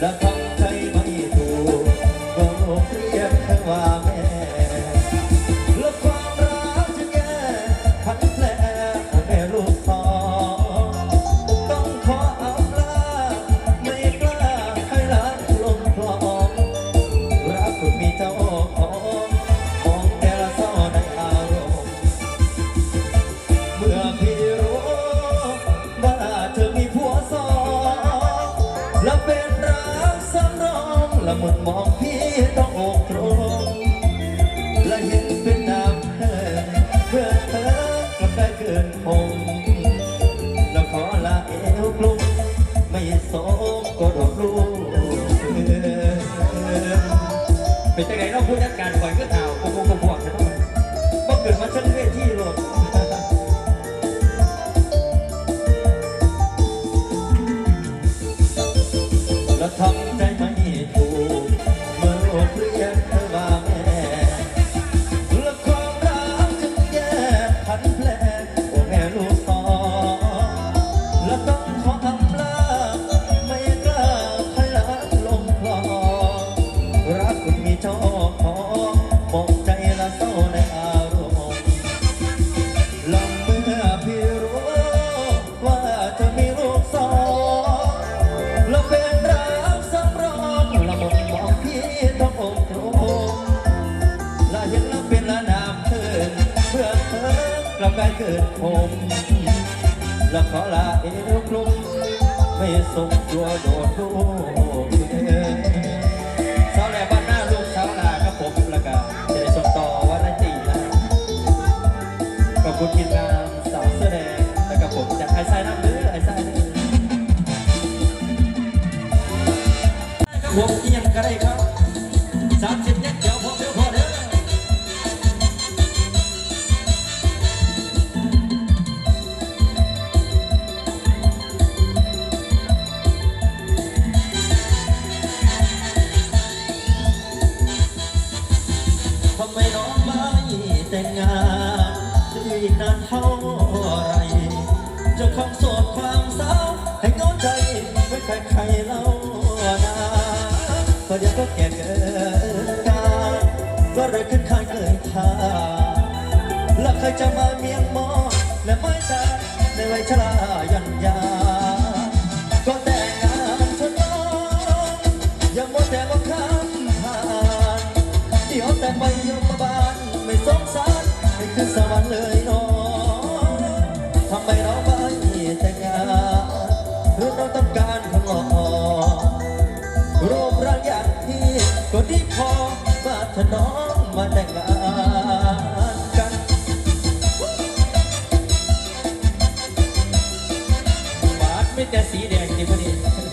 la paz. mình tới đây nó muốn đánh cành mình cứ ร่างกายเกิดผมและขอลาเอวกลุ่มไม่ส่งตัวโดดดูสาวแหล่บ้านหน้าลูกสาวนาครับผมแล้วก็จะด้ส่งต่อวันตีนะขคุณกินงามสาวเสื้อแดงแล้วก็ผมจะกไอ้ายน้ำหรือไอ้ไซวงเอียงก็ได้ครับ ความโสดความเศร้าให้เงาใจไม่ใครใครเล่านาพอเดี๋ยวก็แก่เกินกาก็เลยขึ้นข้างเกินทาแล้วใครจะมาเมียงมองและไม่ใจในวัยชรายันยา ก็แต่งงานชนน้องยังหมดแต่ว่าคำผ่านเดี๋ยวแต่ไปยมบานไม่สงสารไม่ขึ้นสวรรค์เลย น้องมาแต่งงานกัน บาดไม่แต่สีแดงดีพอดี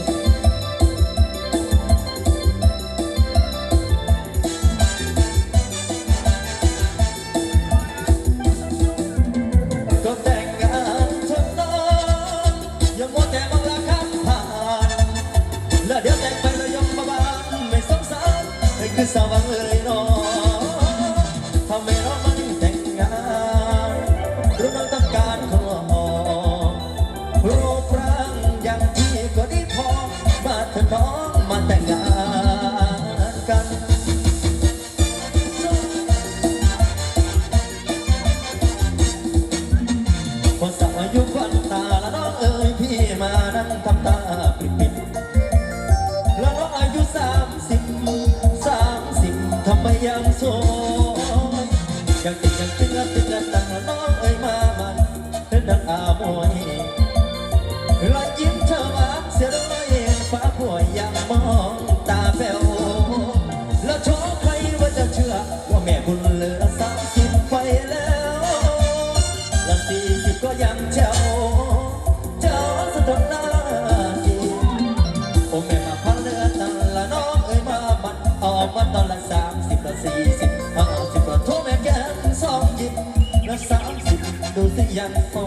ไปยังโซยังติดยังติด ดูสิยังพอ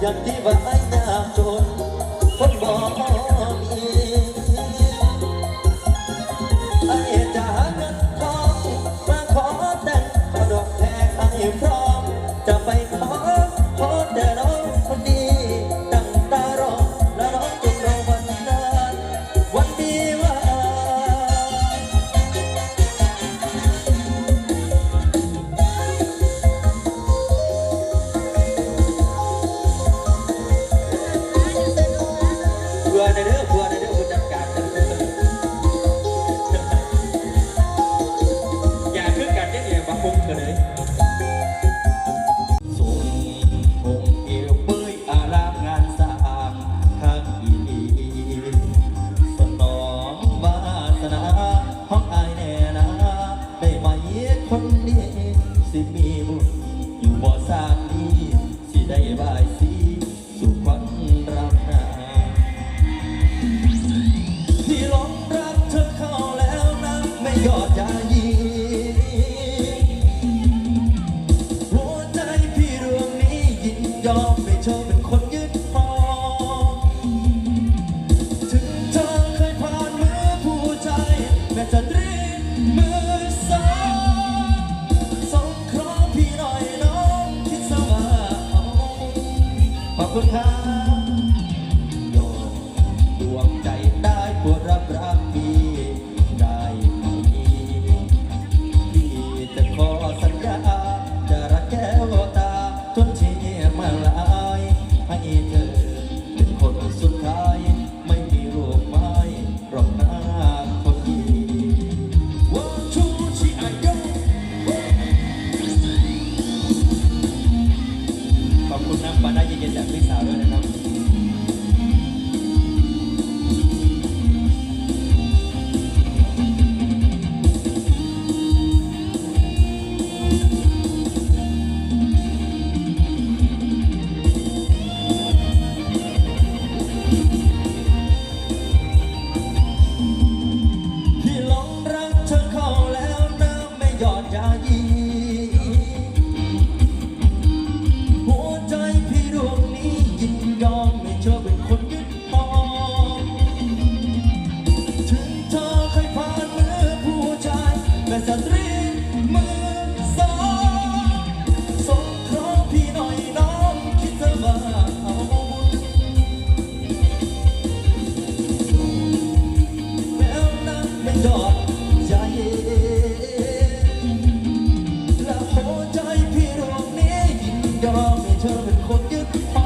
อย่างที่วันไอ้ Oh.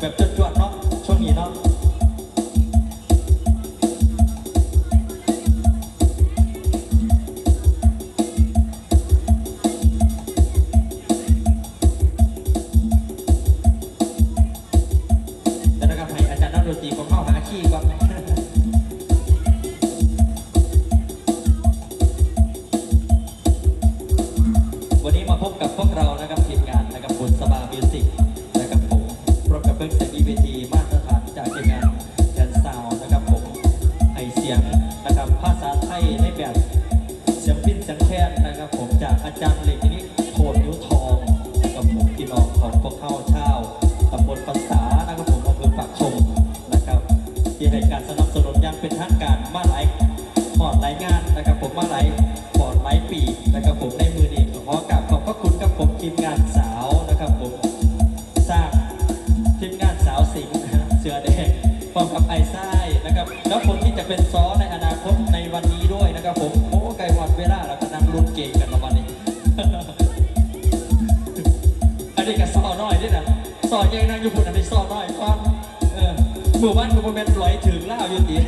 แบบ สนับสนุนอยังเป็นทางการมาหลายปอดหลายงานนะครับผมมาหลายปอดหลายปีนะครับผมในมือนี้ขอกราบขอบพระคุณกับผมทีมงานสาวนะครับผมสร้างทีมงานสาวสิงห์เสือแดงพร้อมกับไอ้ไส้นะครับแล้วคนที่จะเป็นซ้อในอนาคตในวันนี้ด้วยนะครับผมโอ้ไกลวันเวลาเราก็นั่งรุ่นเก่งกันละวันนี้อันนี้ก็ซ้อน้อยด้วยนะซ้อยังนั่งอยู่บนอันนี้ซ้อน้อยฟัง เออหมู่บ้านกูเป็นปล่อยถึงล่าวอยู่ดี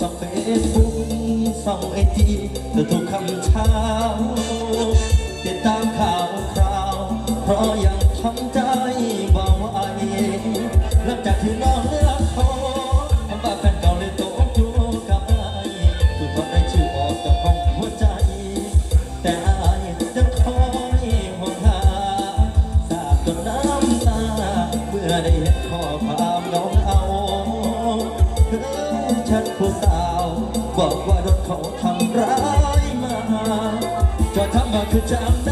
สั่งเฟซบุ๊กส่องไอจีแต่ทุกคำเช้าติดตามข่าวคราว เพราะยังทำใจ บอกคนได้ชื่อออกจากห้องหัวใจแต่ายยังคอยห่วงหาสาบจนน้ำตาเมื่อได้เห็นข้อความน้องเอาเธอฉันผู้สาวบอกว่าโดนเขาทำร้ายมา จะทำมาคือจำได้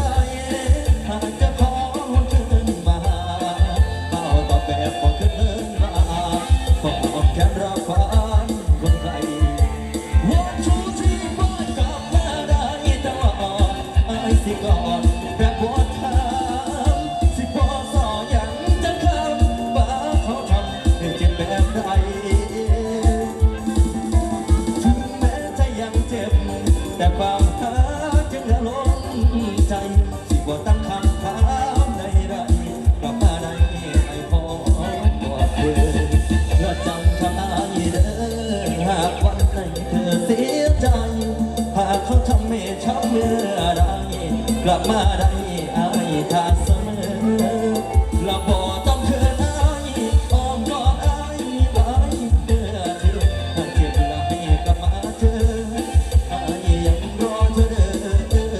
ลับมาได้อายทาเสมอและบ่ต้องเขินอายอ้อมกอดอายมีไว้เพื่อเธอหากเจ็บละให้กลับมาเจออายยังรอเธอเด้อ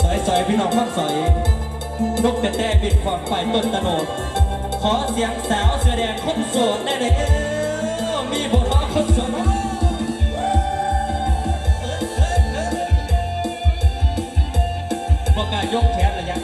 สอยสอยพี่น้องข้างสอยนกแต่แตบินความฝ่ายต้นตะโนดขอเสียงสาวเสื้อแดงคนโสดได้เลยมีบทร้องคนโสด บอกกล้ายกแขนระยะ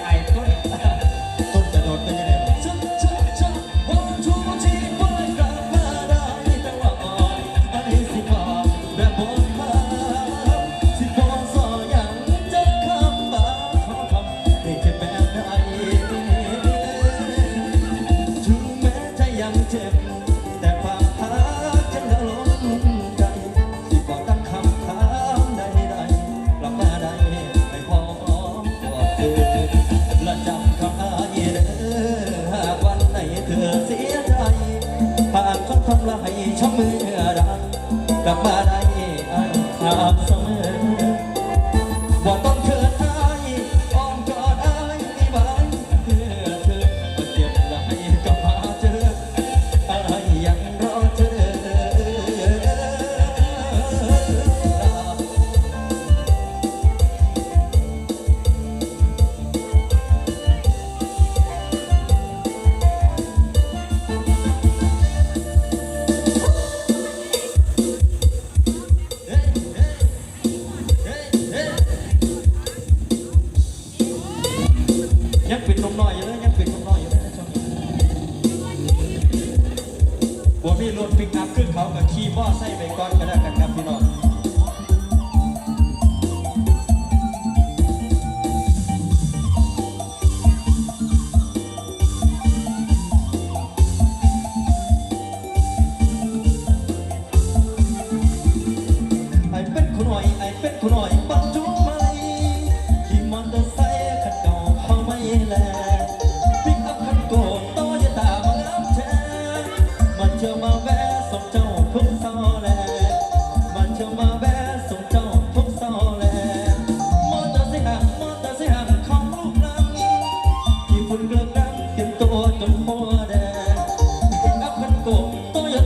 กลับบ้า บ่มีรถปิกอัพขึ้นเขากับขี่มอไซค์ไปก่อนก็ได้กันครับพี่น้อง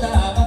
Bogotá.